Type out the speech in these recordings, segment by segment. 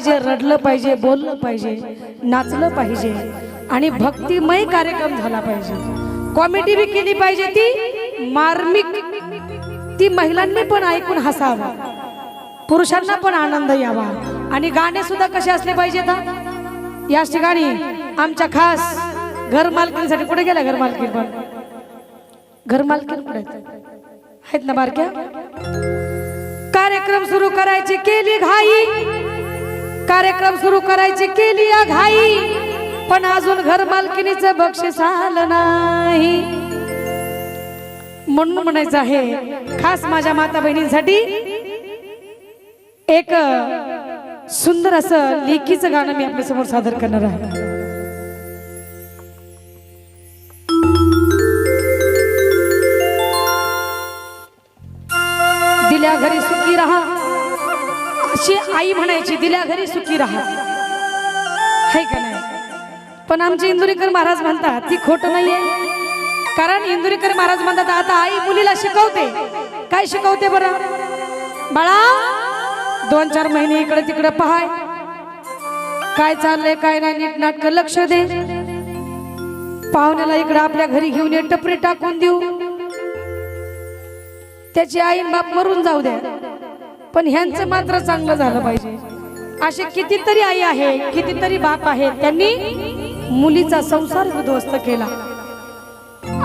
पाहिजे रडलं पाहिजे बोललं पाहिजे नाचलं पाहिजे आणि भक्तिमय कार्यक्रम झाला पाहिजे. कॉमेडी बी केली पाहिजे ती मार्मिक. ती महिलांनी पण ऐकून हसावं. पुरुषांना पण आनंद यावा. आणि गाणे सुद्धा कसे असले पाहिजेत या याच ठिकाणी आमच्या खास घर मालकीसाठी कुठे गेल्या घर मालकी पण? घर मालकी कुठे? आहेत? आहेत ना बारक्या? कार्यक्रम सुरू करायची केली घाई. कार्यक्रम सुरू करायची केली घाई पण अजून घर मालकिनीचं बक्षीस आलं नाही. म्हणून म्हणायचं आहे खास माझ्या माता बहिणींसाठी एक सुंदर असं लेखीचं गाणं मी आपल्यासमोर सादर करणार आहे. दिल्या घरी सुखी राहा. अशी आई म्हणायची दिल्या घरी सुखी राहा. है का नाही? पण आमचे इंदुरीकर महाराज म्हणतात ती खोट नाहीये. कारण इंदुरीकर महाराज म्हणतात आता आई मुलीला शिकवते. काय शिकवते बरं? बाळा दोन चार महिने इकडे तिकडे पहाय. काय चाललंय काय नाही नीट नाटक लक्ष दे. पाहुण्याला इकडे आपल्या घरी घेऊन ये टपरी टाकून देऊ. त्याची आई बाप मरून जाऊ द्या. पण ह्यांचं मात्र चांगलं झालं पाहिजे. असे कितीतरी आई आहे कितीतरी बाप आहेत त्यांनी मुलीचा संसार उद्ध्वस्त केला.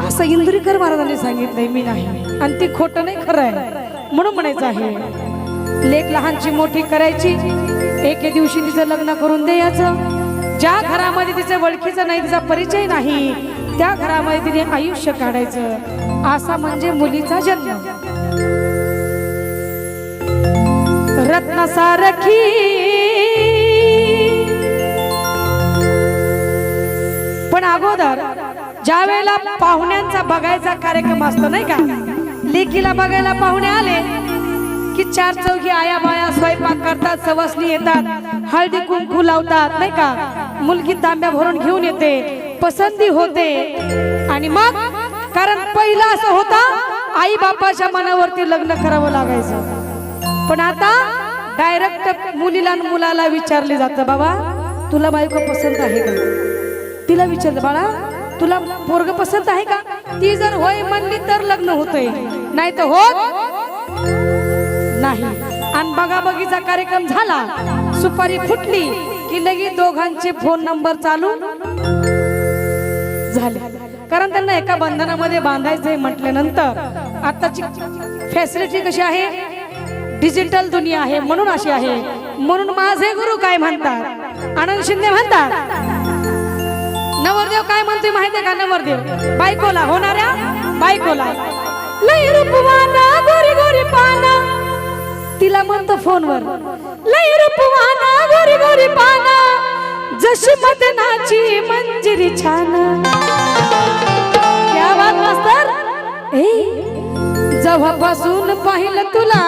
असं इंदुरीकर महाराजांनी सांगितलंय मी नाही. आणि ते खोटं नाही खरं आहे. म्हणून म्हणायचं आहे लेख लहानची मोठी करायची. एके दिवशी तिचं लग्न करून द्यायचं. ज्या घरामध्ये तिचं ओळखीचं नाही तिचा परिचय नाही त्या घरामध्ये तिने आयुष्य काढायचं. असा म्हणजे मुलीचा जन्म. रत्नसारखी पण अगोदर ज्या वेळेला पाहुण्यांचा बघायचा कार्यक्रम असतो नाही का लेकीला बघायला पाहुणे आले की चार चौघी आया बाया स्वयंपाक करतात सवसनी येतात हळदी कुंकू लावतात नाही का मुलगी तांब्या भरून घेऊन येते पसंती होते. आणि मग कारण पहिला असं होता आई बापाच्या मनावरती लग्न करावं लागायचं. पण आता डायरेक्ट मुलीला आणि मुलाला विचारले जातं बाबा तुला बायको पसंत आहे का? तिला विचारलं बाळा तुला पोरग पसंत आहे का? ती जर होय म्हणली तर लग्न होतंय. नाही तर होत नाही. आणि बघा कार्यक्रम झाला. सुपारी फुटली की लगेच दोघांचे फोन नंबर चालू झाले. कारण त्यांना एका बंधनामध्ये बांधायचंय म्हटल्यानंतर आताची फॅसिलिटी कशी आहे? डिजिटल दुनिया आहे म्हणून अशी आहे. म्हणून माझे गुरु काय म्हणतात? आनंद शिंदे म्हणतात. नवरदेव काय म्हणतोय माहितीये का? नवरदेव. बायकोला होणाऱ्या बायकोला. लई रूपवाना गोरी गोरी पाना. तिला म्हणतो फोनवर. लई रूपवाना गोरी गोरी पाना. जशी मदनाची मंजिरी छान. क्या बात मास्तर? ए जेव्हापासून पाहिलं तुला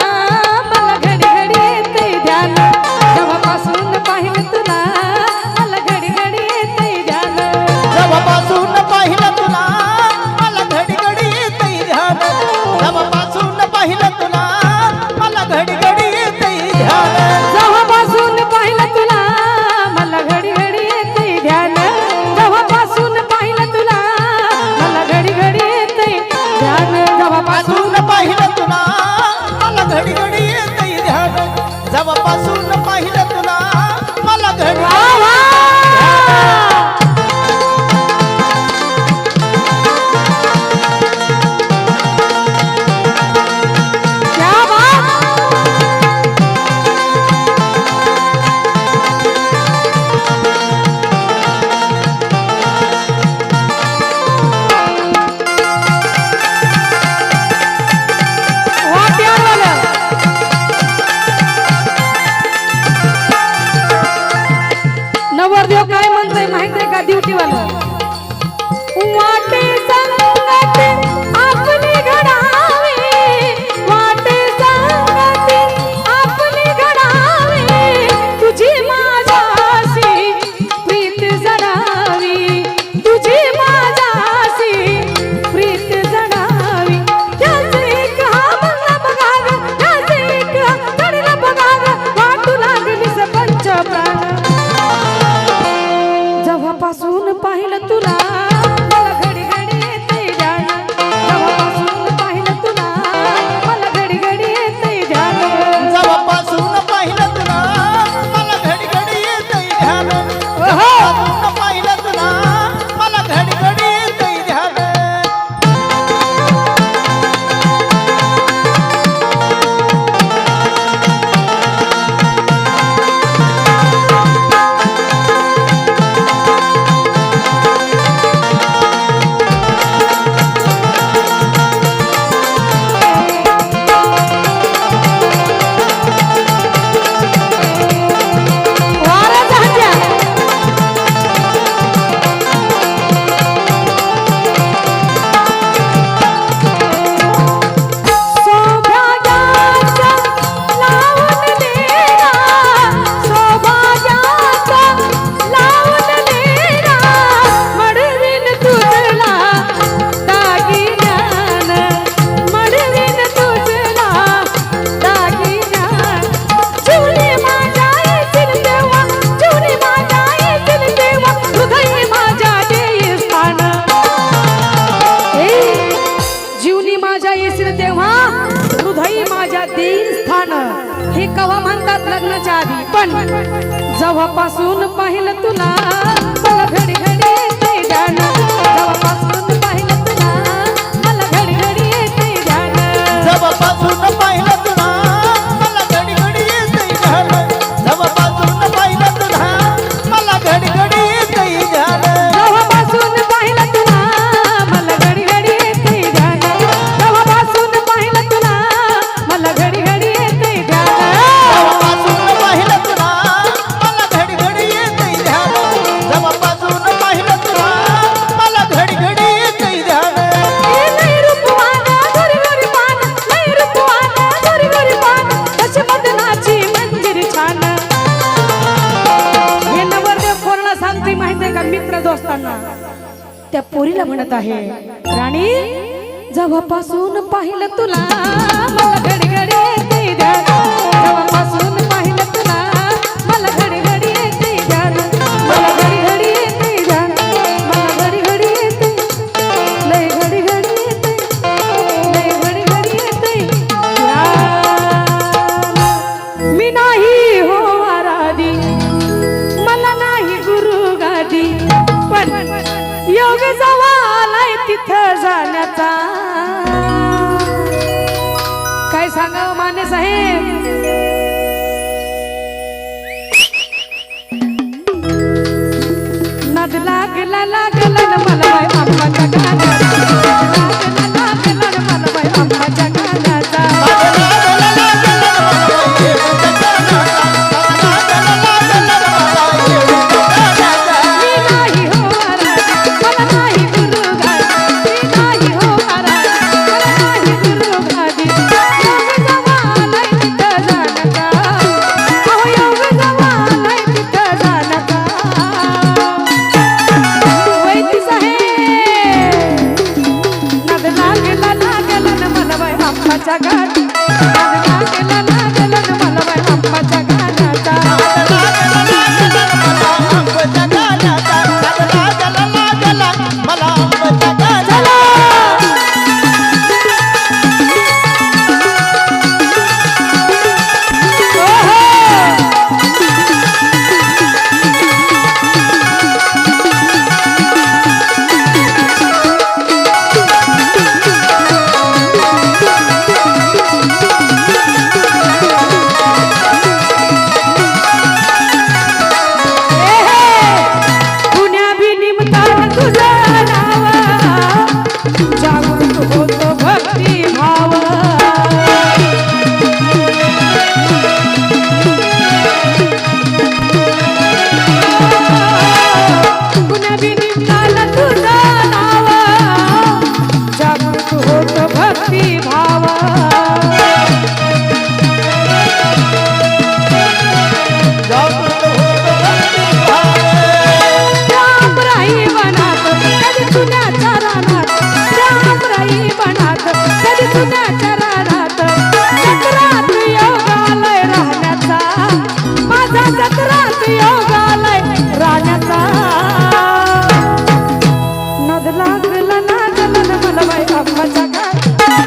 पण जेव्हापासून पाहिलं तुला मला घडी घडी येते ध्यान. जेव्हापासून पाहिलं तुला घडी येते माहीत आहे का मित्र दोस्तांना? त्या पोरीला म्हणत आहे राणी जेव्हापासून पाहिलं तुला मला घडघडे सांगा मान्य साहेब. la la la না